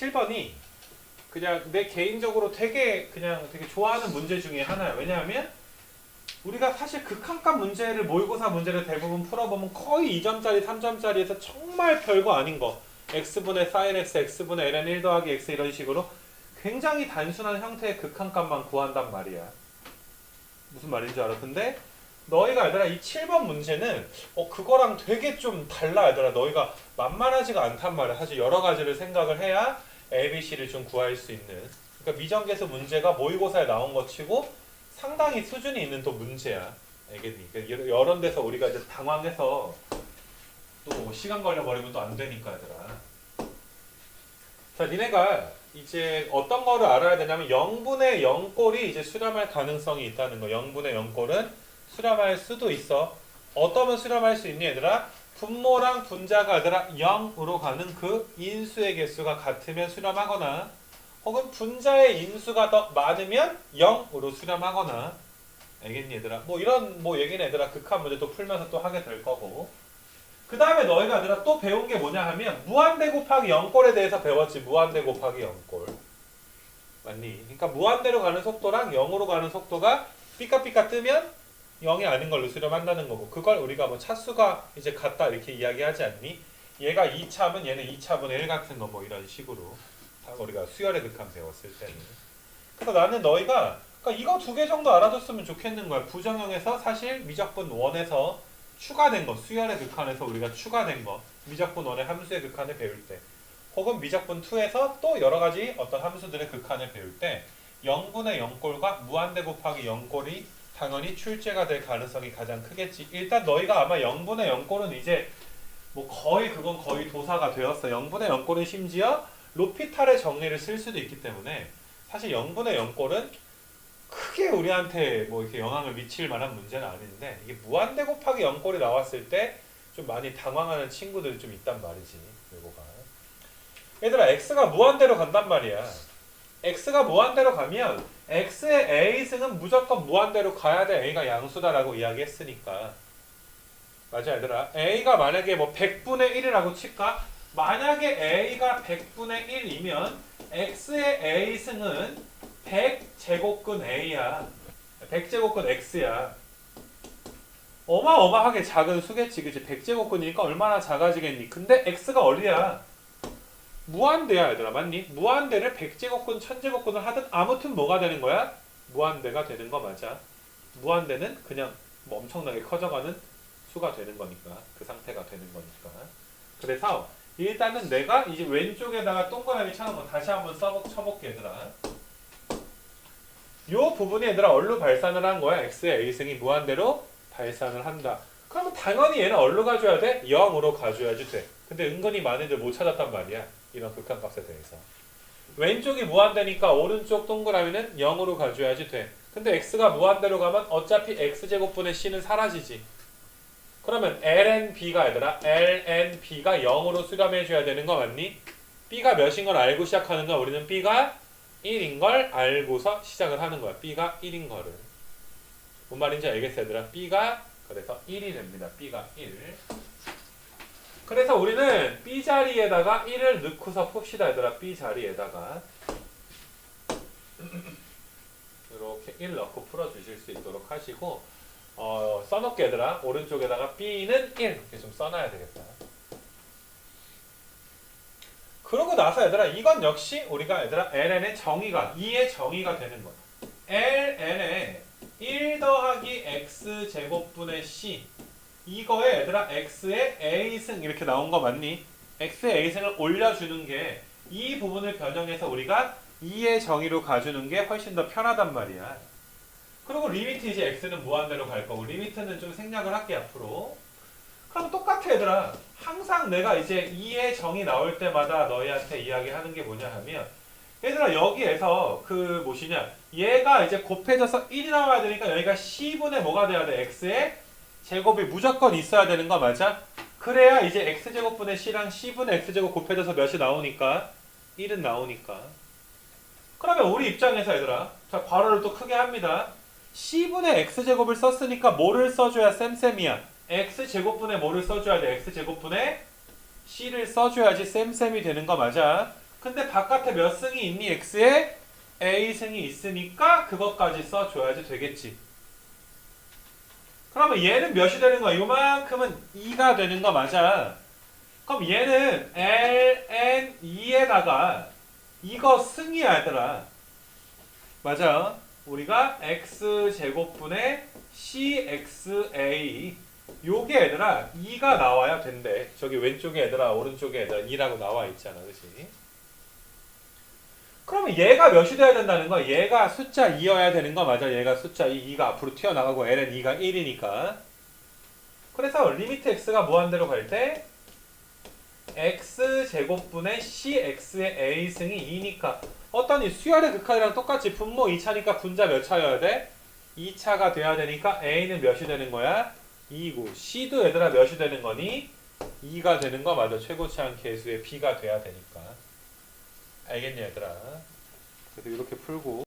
7번이 그냥 내 개인적으로 되게 그냥 되게 좋아하는 문제 중에 하나야. 왜냐하면 우리가 사실 극한값 문제를 모의고사 문제를 대부분 풀어보면 거의 2점짜리, 3점짜리에서 정말 별거 아닌 거 x분의 sin x, x분의 ln 1 더하기 x 이런 식으로 굉장히 단순한 형태의 극한값만 구한단 말이야. 무슨 말인지 알아? 근데 너희가 얘들아 이 7번 문제는 어 그거랑 되게 좀 달라 얘들아 너희가 만만하지가 않단 말이야. 사실 여러 가지를 생각을 해야 ABC를 좀 구할 수 있는 그러니까 미정계수 문제가 모의고사에 나온 것 치고 상당히 수준이 있는 또 문제야. 알겠니? 그러니까 여러 데서 우리가 이제 당황해서 또 시간 걸려 버리면 또 안 되니까 얘들아. 자, 니네가 이제 어떤 거를 알아야 되냐면 0분의 0꼴이 이제 수렴할 가능성이 있다는 거. 0분의 0꼴은 수렴할 수도 있어. 어떠면 수렴할 수 있니 얘들아? 분모랑 분자가 얘들아 0으로 가는 그 인수의 개수가 같으면 수렴하거나 혹은 분자의 인수가 더 많으면 0으로 수렴하거나 알겠니 얘들아? 뭐 이런 뭐 얘기는 얘들아 극한 문제 또 풀면서 또 하게 될 거고 그 다음에 너희가 얘들아 또 배운 게 뭐냐 하면 무한대 곱하기 0꼴에 대해서 배웠지 무한대 곱하기 0꼴 맞니? 그러니까 무한대로 가는 속도랑 0으로 가는 속도가 삐까삐까 뜨면 0이 아닌 걸로 수렴한다는 거고 그걸 우리가 뭐 차수가 이제 같다 이렇게 이야기하지 않니? 얘가 2차면 얘는 2차분의 1 같은 거 뭐 이런 식으로 다 우리가 수열의 극한 배웠을 때는 그래서 나는 너희가 그러니까 이거 두 개 정도 알아줬으면 좋겠는 거야 부정형에서 사실 미적분 1에서 추가된 거 수열의 극한에서 우리가 추가된 거 미적분 1의 함수의 극한을 배울 때 혹은 미적분 2에서 또 여러 가지 어떤 함수들의 극한을 배울 때 0분의 0꼴과 무한대 곱하기 0꼴이 당연히 출제가 될 가능성이 가장 크겠지. 일단 너희가 아마 0분의 0꼴은 이제 뭐 거의 그건 거의 도사가 되었어. 0분의 0꼴은 심지어 로피탈의 정리를 쓸 수도 있기 때문에 사실 0분의 0꼴은 크게 우리한테 뭐 이렇게 영향을 미칠 만한 문제는 아닌데 이게 무한대 곱하기 0꼴이 나왔을 때 좀 많이 당황하는 친구들이 좀 있단 말이지. 요거가. 얘들아 x가 무한대로 간단 말이야. x가 무한대로 가면 x의 a승은 무조건 무한대로 가야 돼. a가 양수다라고 이야기했으니까. 맞아 얘들아. a가 만약에 뭐 100분의 1이라고 칠까? 만약에 a가 100분의 1이면 x의 a승은 100제곱근 a야. 100제곱근 x야. 어마어마하게 작은 수겠지. 그치? 100제곱근이니까 얼마나 작아지겠니? 근데 x가 어디야? 무한대야 얘들아. 맞니? 무한대를 100제곱근 1000제곱근을 하든 아무튼 뭐가 되는 거야? 무한대가 되는 거 맞아. 무한대는 그냥 뭐 엄청나게 커져가는 수가 되는 거니까. 그 상태가 되는 거니까. 그래서 일단은 내가 이제 왼쪽에다가 동그라미 쳐놓은 거 다시 한번 써보, 쳐볼게 얘들아. 요 부분이 얘들아 얼로 발산을 한 거야. X의 a승이 무한대로 발산을 한다. 그러면 당연히 얘는 얼로 가져야 돼? 0으로 가져야지 돼 근데 은근히 많은 애들 못 찾았단 말이야 이런 극한값에 대해서. 왼쪽이 무한대니까 오른쪽 동그라미는 0으로 가져야지 돼. 근데 x가 무한대로 가면 어차피 x제곱분의 c는 사라지지. 그러면 ln b가 얘들아 ln b가 0으로 수렴해 줘야 되는 거 맞니? b가 몇인 걸 알고 시작하는 거야? 우리는 b가 1인 걸 알고서 시작을 하는 거야. B가 1인 거를. 뭔 말인지 알겠어 얘들아? B가 그래서 1이 됩니다. B가 1 그래서 우리는 B 자리에다가 1을 넣고서 풉시다. 얘들아 B 자리에다가. 이렇게 1 넣고 풀어주실 수 있도록 하시고 어, 써놓게 얘들아. 오른쪽에다가 B는 1 이렇게 좀 써놔야 되겠다. 그러고 나서 얘들아 이건 역시 우리가 얘들아 ln의 정의가 2의 정의가 되는 거야. ln의 1 더하기 x 제곱분의 c 이거에 얘들아 x의 a승 이렇게 나온 거 맞니? x의 a승을 올려주는 게 이 부분을 변형해서 우리가 2의 정의로 가주는 게 훨씬 더 편하단 말이야. 그리고 리미트 이제 x는 무한대로 갈 거고 리미트는 좀 생략을 할게 앞으로. 그럼 똑같아 얘들아. 항상 내가 이제 2의 정의 나올 때마다 너희한테 이야기하는 게 뭐냐 하면 얘들아 여기에서 그 무엇이냐 얘가 이제 곱해져서 1이 나와야 되니까 여기가 c분의 뭐가 돼야 돼? x의 제곱이 무조건 있어야 되는 거 맞아? 그래야 이제 x제곱분의 c랑 c분의 x제곱 곱해져서 몇이 나오니까? 1은 나오니까. 그러면 우리 입장에서 얘들아 자 괄호를 또 크게 합니다. c분의 x제곱을 썼으니까 뭐를 써줘야 쌤쌤이야? x제곱분의 뭐를 써줘야 돼? x제곱분의 c를 써줘야지 쌤쌤이 되는 거 맞아? 근데 바깥에 몇 승이 있니? x에? a 승이 있으니까 그것까지 써줘야지 되겠지. 그러면 얘는 몇이 되는 거야? 요만큼은 2가 되는 거 맞아. 그럼 얘는 ln 2에다가 이거 승이야 얘들아. 맞아. 우리가 x 제곱분의 cxa 요게 얘들아 2가 나와야 된대. 저기 왼쪽에 얘들아 오른쪽에 얘들아 2라고 나와 있잖아. 그치? 그러면 얘가 몇이 돼야 된다는 거야? 얘가 숫자 2여야 되는 거 맞아? 얘가 숫자 2, 2가 앞으로 튀어나가고 ln 2가 1이니까. 그래서 리미트 x가 무한대로 갈 때 x 제곱분의 cx의 a 승이 2니까 어떤 이 수열의 극한이랑 똑같이 분모 2차니까 분자 몇 차여야 돼? 2차가 돼야 되니까 a는 몇이 되는 거야? 2고 c도 얘들아 몇이 되는 거니? 2가 되는 거 맞아 최고치 한 개수의 b가 돼야 되니까 알겠니 얘들아? 그래서 이렇게 풀고